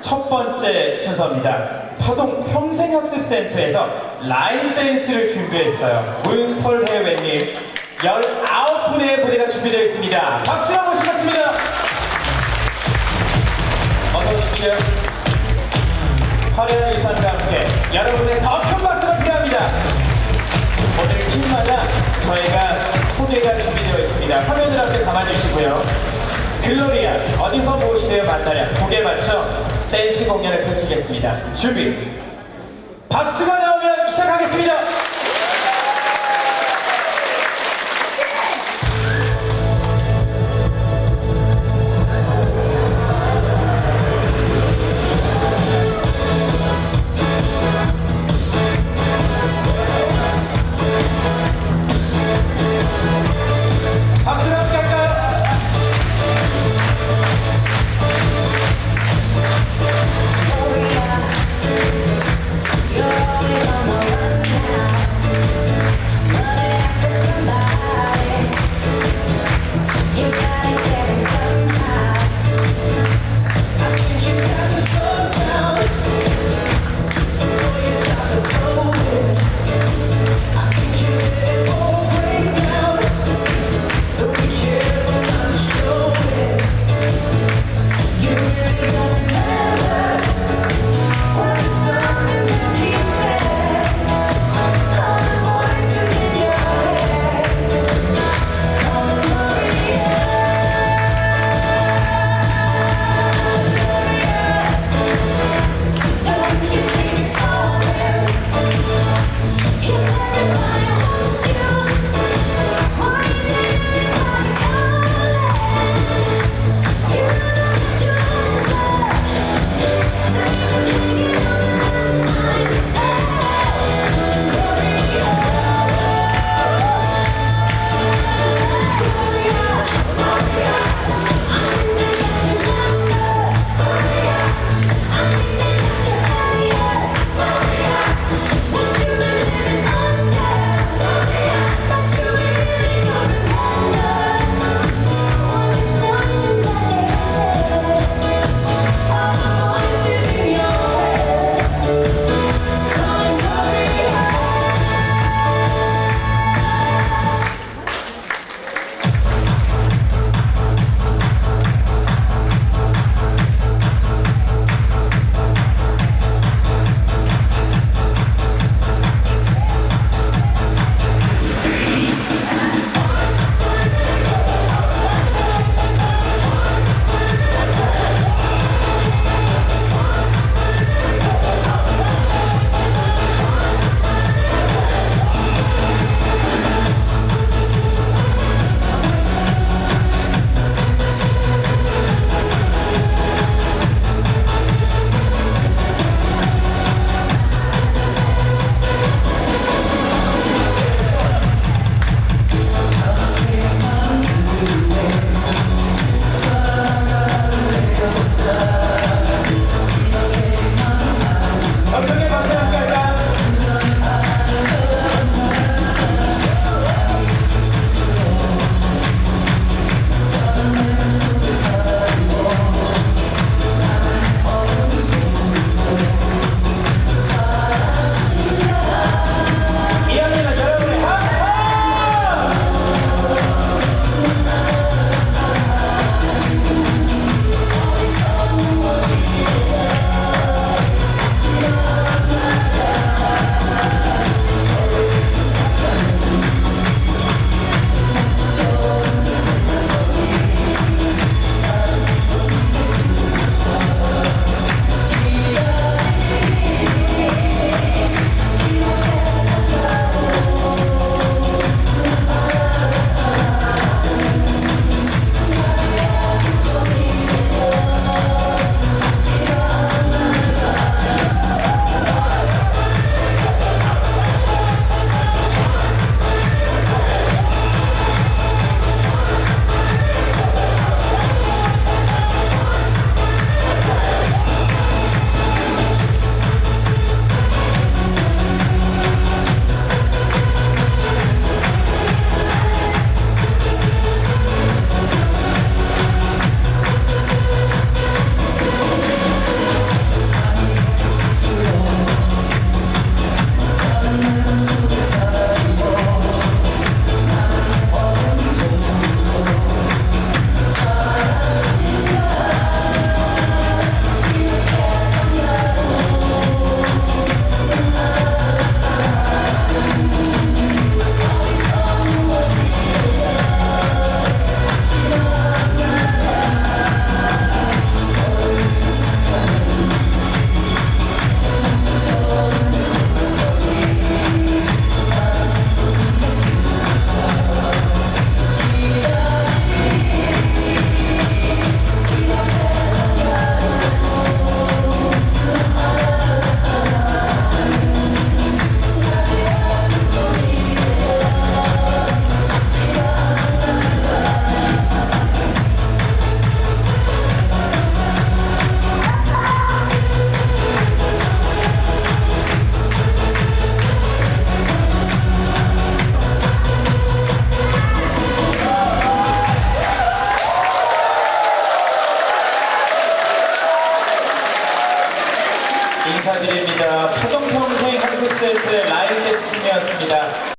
첫 번째 순서입니다. 파동 평생학습센터에서 라인 댄스를 준비했어요. 문설혜회님 19분의 무대가 준비되어 있습니다. 박수로 모시겠습니다. 어서 오십시오. 화려한 의상과 함께 여러분의 더 큰 박수가 필요합니다. 오늘 팀마다 저희가 소개가 준비되어 있습니다. 화면을 함께 담아주시고요. 글로리아 어디서 무엇이 되어 만나냐 곡에 맞춰 댄스 공연을 펼치겠습니다. 준비. 박수가 나오면 시작하겠습니다. 인사드립니다. 파동평생 학습센터의 라인 게스트님이었습니다.